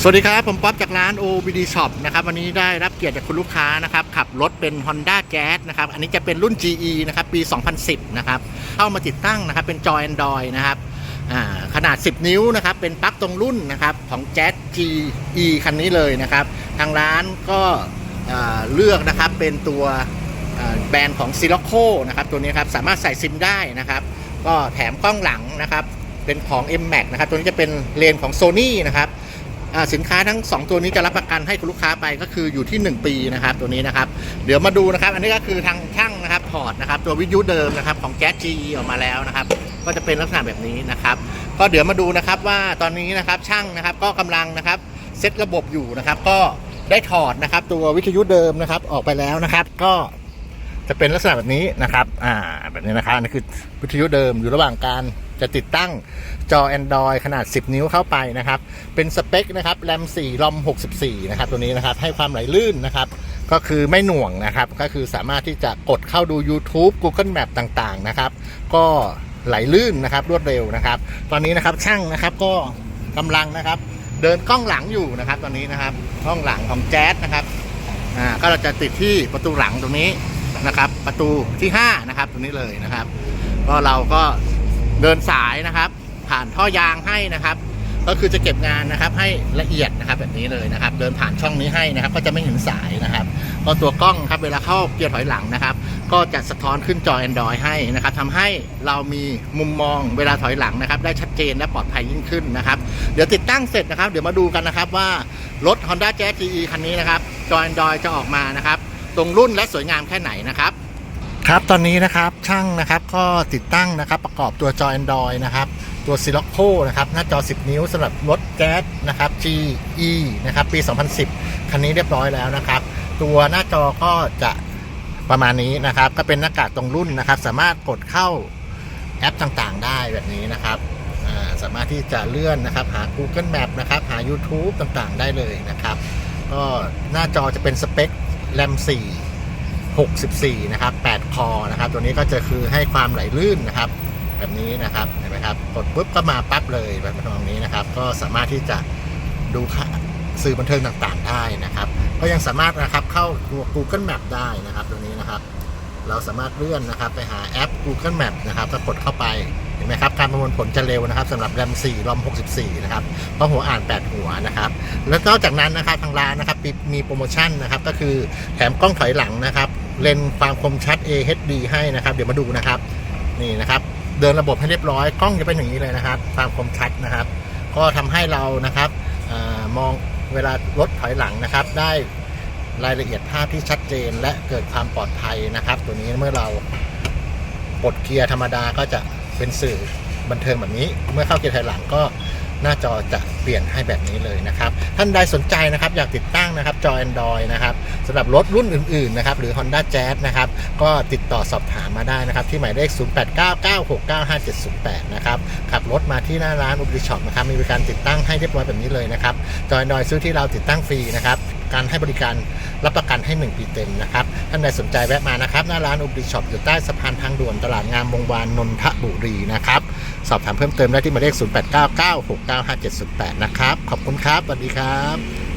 สวัสดีครับ ผมป๊อปจากร้าน OBD Shop นะครับวันนี้ได้รับเกียรติจากคุณลูกค้านะครับขับรถเป็น Honda Jazz นะครับอันนี้จะเป็นรุ่น GE นะครับปี 2010 นะครับเข้ามาติดตั้งนะครับเป็นจอ Android นะครับขนาด 10 นิ้วนะครับเป็นปลั๊กตรงรุ่นนะครับของ Jazz GE คันนี้เลยนะครับทางร้านก็เลือกนะครับเป็นตัวแบรนด์ของ s i l o c o นะครับตัวนี้ครับสามารถใส่ซิมได้นะครับก็แถมกล้องหลังนะครับเป็นของ M Max นะครับตัวนี้จะเป็นเลนของ Sony นะครับ สินค้าทั้ง 2 ตัวนี้จะรับประกันให้คุณลูกค้าไปก็คืออยู่ที่ 1 ปีนะครับตัวนี้นะครับ เดี๋ยวมาดูนะครับ อันนี้ก็คือทางช่างนะครับถอดนะครับ ตัววิทยุเดิมนะครับของแก๊ส GE ออกมาแล้วนะครับ ก็จะเป็นลักษณะแบบนี้นะครับ ก็เดี๋ยวมาดูนะครับว่าตอนนี้นะครับช่างนะครับก็กำลังนะครับเซตระบบอยู่นะครับ ก็ได้ถอดนะครับ ตัววิทยุเดิมนะครับออกไปแล้วนะครับ ก็จะเป็นลักษณะแบบนี้นะครับ อ่า แบบนี้นะครับนนี้คือวิทยุเดิมอยู่ระหว่างการ จะติดตั้งจอ Android ขนาด 10 นิ้วเข้าไปนะครับ เป็นสเปคนะครับแรม4รอม64 นะครับ ตัวนี้นะครับให้ความไหลลื่นนะครับ ก็คือไม่หน่วงนะครับ ก็คือสามารถที่จะกดเข้าดู YouTube Google Map ต่างๆนะครับ ก็ไหลลื่นนะครับรวดเร็วนะครับ ตอนนี้นะครับช่างนะครับก็กำลังนะครับ เดินกล้องหลังอยู่นะครับ ตอนนี้นะครับกล้องหลังของแจ๊สนะครับอ่าก็เราจะติดที่ประตูหลังตรงนี้นะครับ ประตูที่5นะครับตรงนี้เลยนะครับ ก็เราก็ เดินสายนะครับ ผ่านท่อยางให้นะครับ ก็คือจะเก็บงานนะครับ ให้ละเอียดนะครับแบบนี้เลยนะครับ เดินผ่านช่องนี้ให้นะครับ ก็จะไม่เห็นสายนะครับก็ตัวกล้องครับเวลาเข้าเกียร์ถอยหลังนะครับ ก็จะสะท้อนขึ้นจอ Android ให้นะครับทำให้เรามีมุมมองเวลาถอยหลังนะครับ ได้ชัดเจนและปลอดภัยยิ่งขึ้นนะครับ เดี๋ยวติดตั้งเสร็จนะครับ เดี๋ยวมาดูกันนะครับว่ารถ Honda Jazz GE คันนี้นะครับจอ Android จะออกมานะครับ ตรงรุ่นและสวยงามแค่ไหนนะครับ ครับตอนนี้นะครับช่างนะครับก็ติดตั้งนะครับประกอบตัวจอ Android นะครับตัว s i l o c o นะครับหน้าจอ 10 นิ้วสำหรับรถแก๊สนะครับ GE นะครับปี 2010 คันนี้เรียบร้อยแล้วนะครับ ตัวหน้าจอก็จะประมาณนี้นะครับ ก็เป็นหน้ากากตรงรุ่นนะครับ สามารถกดเข้าแอปต่างๆ ได้แบบนี้นะครับสามารถที่จะเลื่อนนะครับหา Google Map นะครับหา YouTube ต่างๆ ได้เลยนะครับ ก็หน้าจอจะเป็นสเปคแรม 4 64 นะครับ 8 คอนะครับ ตัวนี้ก็จะคือให้ความไหลลื่นนะครับ แบบนี้นะครับเห็นไหมครับกดปุ๊บก็มาปั๊บเลยแบบตรงนี้นะครับ ก็สามารถที่จะดูสื่อบันเทิงต่างๆได้นะครับ ก็ยังสามารถนะครับเข้า Google Map ได้นะครับ ตัวนี้นะครับ เราสามารถเลื่อนนะครับ ไปหาแอป Google Map นะครับก็กดเข้าไปเห็นไหมครับการประมวลผลจะเร็วนะครับสำหรับแรม4รอม 64 นะครับเพราะหัวอ่าน 8 หัวนะครับ แล้วนอกจากนั้นนะครับทางร้านนะครับมีโปรโมชั่นนะครับ ก็คือแถมกล้องถอยหลังนะครับ เลนความคมชัด AHD ให้นะครับ เดี๋ยวมาดูนะครับ นี่นะครับ เดินระบบให้เรียบร้อยกล้องจะเป็นอย่างนี้เลยนะครับ ความคมชัดนะครับ ก็ทำให้เรานะครับอมองเวลารถถอยหลังนะครับ ได้รายละเอียดภาพที่ชัดเจน และเกิดความปลอดภัยนะครับ ตัวนี้เมื่อเราปลดเกียร์ธรรมดาก็จะเป็นสื่อบันเทิงแบบนี้ เมื่อเข้าเกียร์ถอยหลังก็ หน้าจอจะเปลี่ยนให้แบบนี้เลยนะครับ ท่านใดสนใจนะครับอยากติดตั้งนะครับจอ Android นะครับสำหรับรถรุ่นอื่นๆนะครับหรือ Honda Jazz นะครับก็ติดต่อสอบถามมาได้นะครับ ที่หมายเลข 0899695708 นะครับขับรถมาที่หน้าร้านอุป i ช็อปนะครับมีบริการติดตั้งให้เรียบร้อยแบบนี้เลยนะครับจอ Android ซื้อที่เราติดตั้งฟรีนะครับการให้บริการรับประกันให้ 1 ปีเต็มนะครับ ท่านใดสนใจแวะมานะครับ หน้าร้านอุป i ช็อปอยู่ใต้สะพานทางด่วนตลาดงามวงวานนนทบุรีนะครับ สอบถามเพิ่มเติมได้ที่หมายเลข 0899695708 นะครับ ขอบคุณครับสวัสดีครับ